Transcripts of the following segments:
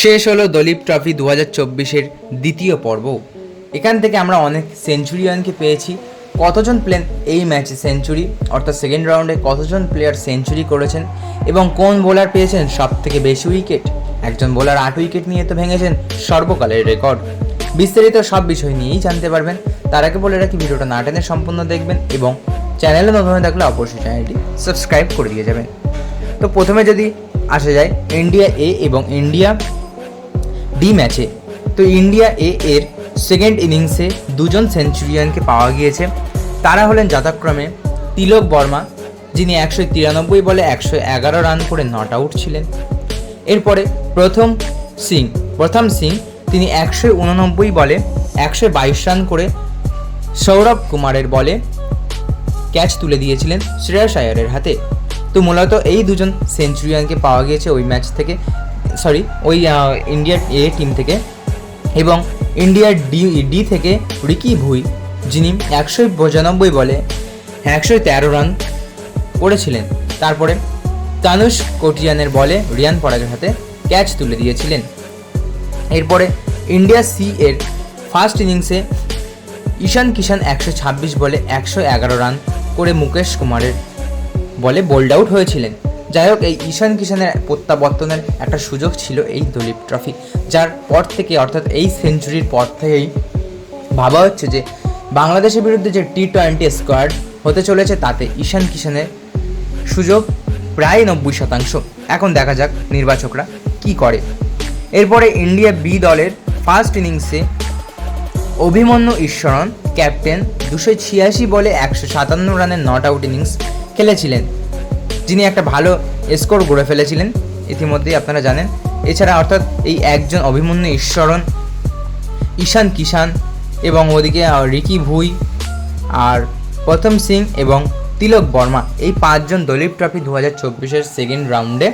শেষ হলো দলীপ ট্রফি দু হাজার চব্বিশের দ্বিতীয় পর্ব। এখান থেকে আমরা অনেক সেঞ্চুরিয়ানকে পেয়েছি। কতজন প্লেন এই ম্যাচে সেঞ্চুরি অর্থাৎ সেকেন্ড রাউন্ডে কতজন প্লেয়ার সেঞ্চুরি করেছেন এবং কোন বোলার পেয়েছেন সব থেকে বেশি উইকেট একজন বোলার আট উইকেট নিয়ে তো ভেঙেছেন সর্বকালের রেকর্ড বিস্তারিত সব বিষয় নিয়েই জানতে পারবেন। তার আগে বলে রাখি, ভিডিওটা না টেনে সম্পূর্ণ দেখবেন এবং চ্যানেলে নতুন হয়ে থাকলে অবশ্যই চ্যানেলটি সাবস্ক্রাইব করে দিয়ে যাবেন। তো প্রথমে যদি আসা যায় ইন্ডিয়া এ এবং ইন্ডিয়া ডি ম্যাচে তো ইন্ডিয়া এ এর সেকেন্ড ইনিংসে দুজন সেঞ্চুরিয়ানকে পাওয়া গিয়েছে। তারা হলেন যথাক্রমে তিলক বর্মা, যিনি একশো তিরানব্বই বলে একশো এগারো রান করে নট আউট ছিলেন। এরপরে প্রথম সিং প্রথম সিং তিনি একশো উননব্বই বলে একশো বাইশ রান করে সৌরভ কুমারের বলে ক্যাচ তুলে দিয়েছিলেন শ্রেয়াস আয়ারের হাতে। তো মূলত এই দুজন সেঞ্চুরিয়ানকে পাওয়া গিয়েছে ওই ম্যাচ থেকে। সরি ওই ইন্ডিয়ার এ টিম থেকে এবং ইন্ডিয়ার ডি ডি থেকে রিকি ভুই যিনি একশো পঁচানব্বই বলে একশো তেরো রান করেছিলেন। তারপরে তানুষ কোটিয়ানের বলে রিয়ান পরাগের হাতে ক্যাচ তুলে দিয়েছিলেন। এরপরে ইন্ডিয়া সি এর ফার্স্ট ইনিংসে ঈশান কিষান একশো ছাব্বিশ বলে একশো এগারো রান করে মুকেশ কুমারের বলে বোল্ড আউট হয়েছিলেন। যাই হোক, এই ঈশান কিষানের প্রত্যাবর্তনের একটা সুযোগ ছিল এই দলীপ ট্রফি যার পর থেকে, অর্থাৎ এই সেঞ্চুরির পর থেকেই ভাবা হচ্ছে যে, বাংলাদেশের বিরুদ্ধে যে টি টোয়েন্টি স্কোয়াড হতে চলেছে, তাতে ঈশান কিষানের সুযোগ প্রায় নব্বই শতাংশ। এখন দেখা যাক নির্বাচকরা কি করে। এরপরে ইন্ডিয়া বি দলের ফার্স্ট ইনিংসে অভিমন্যু ঈশ্বরন ক্যাপ্টেন দুশো ছিয়াশি বলে একশো সাতান্ন রানের নট আউট ইনিংস খেলেছিলেন। যিনি একটা ভালো স্কোর গড়ে ফেলেছিলেন, ইতিমধ্যেই আপনারা জানেন। এছাড়া অর্থাৎ এই একজন অভিমন্যু ঈশ্বরন ঈশান কিষান এবং ওদিকে রিকি ভুই আর প্রথম সিং এবং তিলক বর্মা, এই পাঁচজন দলীপ ট্রফি দু হাজার চব্বিশের সেকেন্ড রাউন্ডে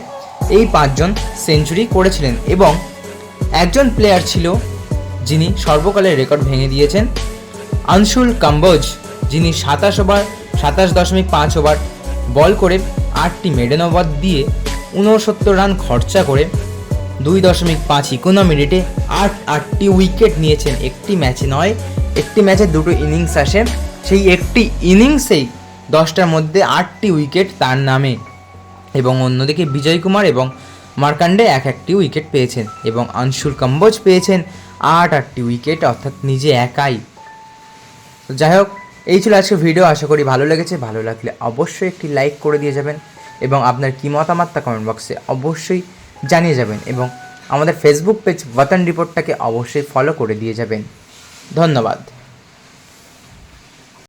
এই পাঁচজন সেঞ্চুরি করেছিলেন এবং একজন প্লেয়ার ছিল যিনি সর্বকালের রেকর্ড ভেঙে দিয়েছেন, আনসুল কাম্বোজ, যিনি সাতাশ ওভার সাতাশ দশমিক পাঁচ ওভার বল করে আটটি মেডেন ওভার দিয়ে ঊনসত্তর রান খরচা করে দুই দশমিক পাঁচ ইকোনো মিনিটে আট আটটি উইকেট নিয়েছেন একটি ম্যাচে নয়, একটি ম্যাচে দুটো ইনিংস আসে। সেই একটি ইনিংসেই দশটার মধ্যে আটটি উইকেট তার নামে। এবং অন্যদিকে বিজয় কুমার এবং মার্কান্ডে এক একটি উইকেট পেয়েছেন এবং আনসুর কম্বোজ পেয়েছেন আট আটটি উইকেট, অর্থাৎ নিজে একাই। যাই হোক এই ছিল আজকে ভিডিও আশা করি ভালো লেগেছে। ভালো লাগলে অবশ্যই একটি লাইক করে দিয়ে যাবেন এবং আপনার কী মতামত তা কমেন্ট বক্সে অবশ্যই জানিয়ে যাবেন এবং আমাদের ফেসবুক পেজ ওয়াতান রিপোর্টটাকে অবশ্যই ফলো করে দিয়ে যাবেন। ধন্যবাদ।